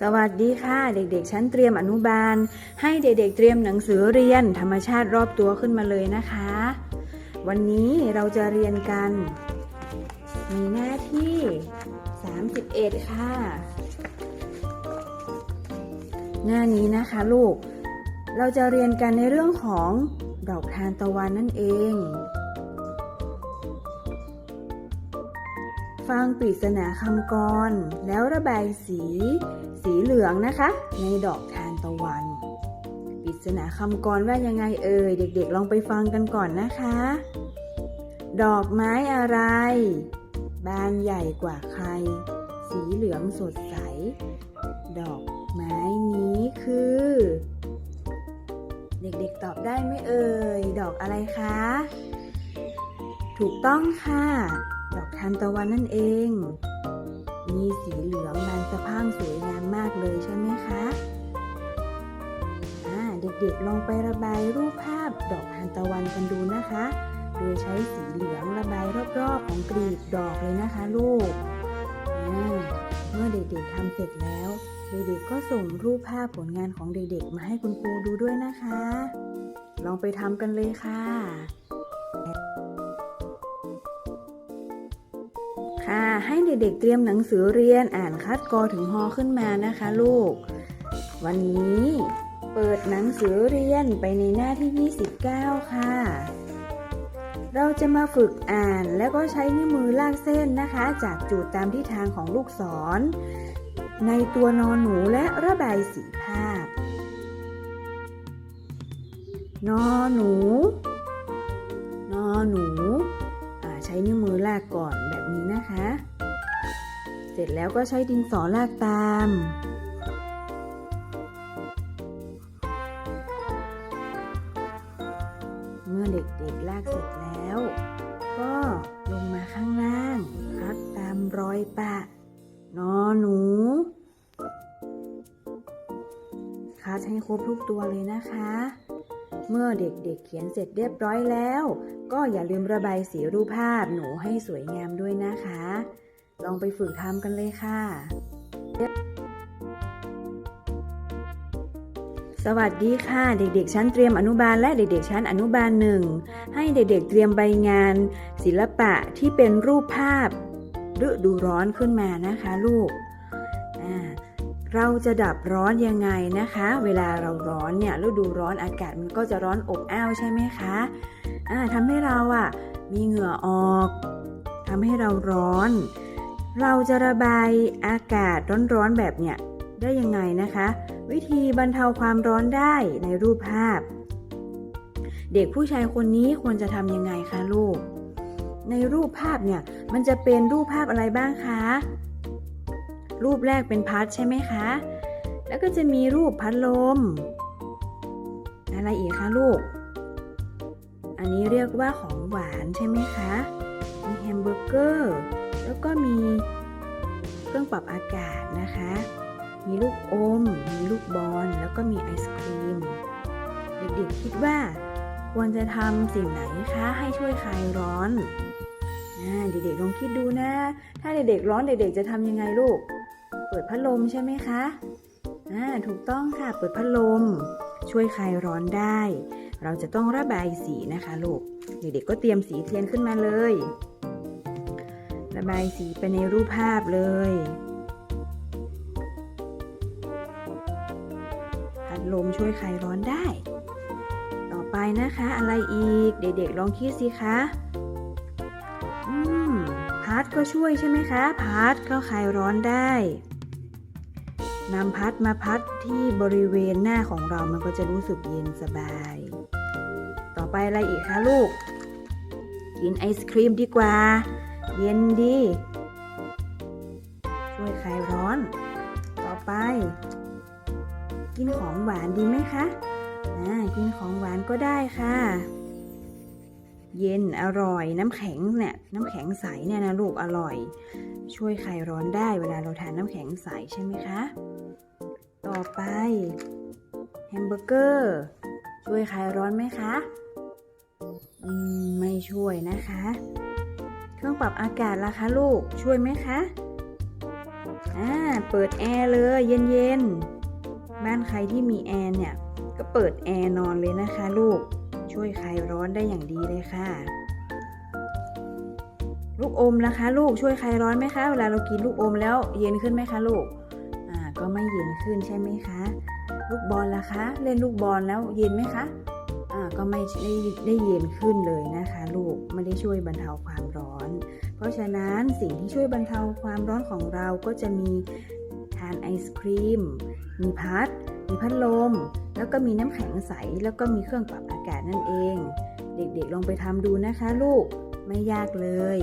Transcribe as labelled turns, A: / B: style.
A: สวัสดีค่ะ เด็กๆ ชั้นเตรียมอนุบาล ให้เด็กๆ เตรียมหนังสือเรียนธรรมชาติรอบตัวขึ้นมาเลยนะคะ วันนี้เราจะเรียนกัน มีหน้าที่ 31 ค่ะ หน้านี้นะคะลูก เราจะเรียนกันในเรื่องของดอกทานตะวันนั่นเองฟังปริศนาคำกร แล้วระบายสี สีเหลืองนะคะ ในดอกทานตะวันปริศนาคำกรว่ายังไงเอ่ยเด็กๆ ลองไปฟังกันก่อนนะคะ ดอกไม้อะไร บานใหญ่กว่าใคร สีเหลืองสดใส ดอกไม้นี้คือ เด็กๆตอบได้ไหมเอ่ย ดอกอะไรคะ ถูกต้องค่ะ ดอกทานตะวันนั่นเอง มีสีเหลืองบานสะพั่งสวยงามมากเลยใช่ไหมคะอาเด็กๆลองไประบายรูปภาพดอกทานตะวันกันดูนะคะ โดยใช้สีเหลืองระบายรอบๆของกลีบดอกเลยนะคะลูก เมื่อเด็กๆทำเสร็จแล้ว เด็กๆก็ส่งรูปภาพผลงานของเด็กๆ มาให้คุณครูดูด้วยนะคะ ลองไปทำกันเลยค่ะ ค่ะ ให้เด็กๆเตรียมหนังสือเรียนอ่านคัดกอถึงฮอขึ้นมานะคะ ลูก วันนี้เปิดหนังสือเรียนไปในหน้าที่ 29 ค่ะ เราจะมาฝึกอ่านแล้วก็ใช้นิ้วมือลากเส้นนะคะ จากจุดตามทิศทางของลูกศร ในตัวนอนหนูและระบายสีภาพ นอหนู ร็จแล้วก็ใช้ดินสอลากตาม เมื่อเด็กๆลากเสร็จแล้ว ก็ลงมาข้างล่างคัดตามรอยปะ นอหนูคัดให้ครบทุกตัวเลยนะคะ เมื่อเด็กๆเขียนเสร็จเรียบร้อยแล้ว ก็อย่าลืมระบายสีรูปภาพหนูให้สวยงามด้วยนะคะ ลองไปฝึกทำกันเลยค่ะ สวัสดีค่ะ เด็กๆ ชั้นเตรียมอนุบาลและเด็กๆ ชั้นอนุบาลหนึ่ง ให้เด็กๆ เตรียมใบงาน ศิลปะที่เป็นรูปภาพฤดูร้อนขึ้นมานะคะลูก เราจะดับร้อนยังไงนะคะ เวลาเราร้อนเนี่ยฤดูร้อนอากาศมันก็จะร้อนอบอ้าวใช่ไหมคะทำให้เราอะมีเหงื่อออกทำให้เราร้อน เราจะระบายอากาศร้อนๆแบบเนี้ยได้ยังไงนะคะ วิธีบรรเทาความร้อนได้ในรูปภาพ เด็กผู้ชายคนนี้ควรจะทำยังไงคะลูก ในรูปภาพเนี่ยมันจะเป็นรูปภาพอะไรบ้างคะ รูปแรกเป็นพัดใช่ไหมคะ แล้วก็จะมีรูปพัดลม อะไรอีกคะลูก อันนี้เรียกว่าของหวานใช่ไหมคะ มีแฮมเบอร์เกอร์ แล้วก็มีเครื่องปรับอากาศนะคะ มีลูกอม มีลูกบอล แล้วก็มีไอศครีม เด็กๆคิดว่าควรจะทำสิ่งไหนคะให้ช่วยคลายร้อนเด็กๆลองคิดดูนะ ถ้าเด็กๆร้อนเด็กๆจะทำยังไงลูก เปิดพัดลมใช่ไหมคะถูกต้องค่ะ เปิดพัดลม ช่วยคลายร้อนได้ เราจะต้องระบายสีนะคะลูก เด็กๆก็เตรียมสีเทียนขึ้นมาเลย ระบายสีไปในรูปภาพเลยพัดลมช่วยคลายร้อนได้ ต่อไปนะคะ อะไรอีก เด็กๆลองคิดสิคะอืมพัดก็ช่วยใช่ไหมคะพัดก็คลายร้อนได้นำพัดมาพัดที่บริเวณหน้าของเรามันก็จะรู้สึกเย็นสบาย ต่อไปอะไรอีกคะลูก กินไอศครีมดีกว่า เย็นดี ช่วยคลายร้อน ต่อไป กินของหวานดีไหมคะอ่ากินของหวานก็ได้ค่ะ เย็นอร่อยน้ำแข็งเนี่ยน้ำแข็งใสเนี่ยนะลูกอร่อย ช่วยคลายร้อนได้เวลาเราทานน้ำแข็งใสใช่ไหมคะ ต่อไปแฮมเบอร์เกอร์ช่วยคลายร้อนไหมคะ อืม ไม่ช่วยนะคะ รื่องปรับอากาศล่ะคะลูกช่วยไหมคะอ่าเปิดแอร์เลยเย็นๆบ้านใครที่มีแอร์เนี่ยก็เปิดแอร์นอนเลยนะคะลูกช่วยคลายร้อนได้อย่างดีเลยค่ะ ลูกอมนะคะ ลูกช่วยคลายร้อนไหมคะ เวลาเรากินลูกอมแล้วเย็นขึ้นไหมคะลูกอ่าก็ไม่เย็นขึ้นใช่ไหมคะ ลูกบอลล่ะคะ เล่นลูกบอลแล้วเย็นไหมคะ ก็ไม่ได้ได้เย็นขึ้นเลยนะคะลูกไม่ได้ช่วยบรรเทาความร้อน เพราะฉะนั้นสิ่งที่ช่วยบรรเทาความร้อนของเราก็จะมีทานไอศครีม มีพัด มีพัดลม แล้วก็มีน้ำแข็งใส แล้วก็มีเครื่องปรับอากาศนั่นเอง เด็กๆลองไปทำดูนะคะลูกไม่ยากเลย